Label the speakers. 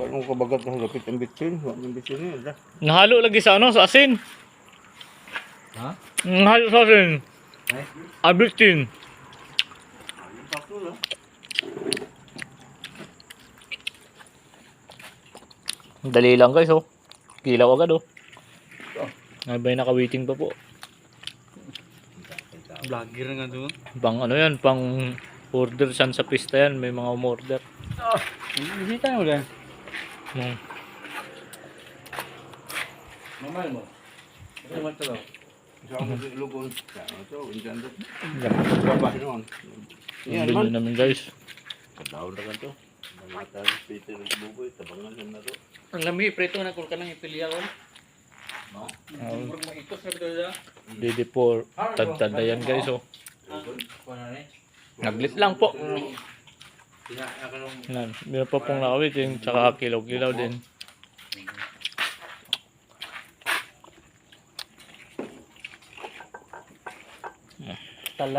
Speaker 1: Paano ko kabagat ng lapit ang bitsin? Huwag ng bitsin yun. dah.
Speaker 2: Nahalo lagi sa ano, sa asin.
Speaker 3: Ha?
Speaker 2: Nahalo sa asin. Abitin.
Speaker 1: Yung sakto lang.
Speaker 2: Dali lang guys oh. Kilaw agad oh. Ay ba yung nakawiting pa po.
Speaker 3: Vlogger nga doon.
Speaker 2: Pang ano yan, pang order san sa pista yan. May mga umorder.
Speaker 3: Bisita mo lang.
Speaker 2: Hmm.
Speaker 3: Mamal mo. Ano man to?
Speaker 1: Sa ako sa ilugon. Sa ano to, injan to.
Speaker 2: Yan.
Speaker 1: Baba noon. Yan
Speaker 2: Yan
Speaker 1: man.
Speaker 2: namin guys.
Speaker 1: Kadaon na ka to. Mga tayo, Peter at Buboy, tabangan yan na to.
Speaker 2: Ang lami, preto na kung ka nang ipilya ko.
Speaker 1: No?
Speaker 3: Mo ito.
Speaker 2: Didi po, tad-tad na yan guys oh. Naglit lang po. Yan, nilapapong nakawit yung tsaka kilaw-kilaw din. Talar.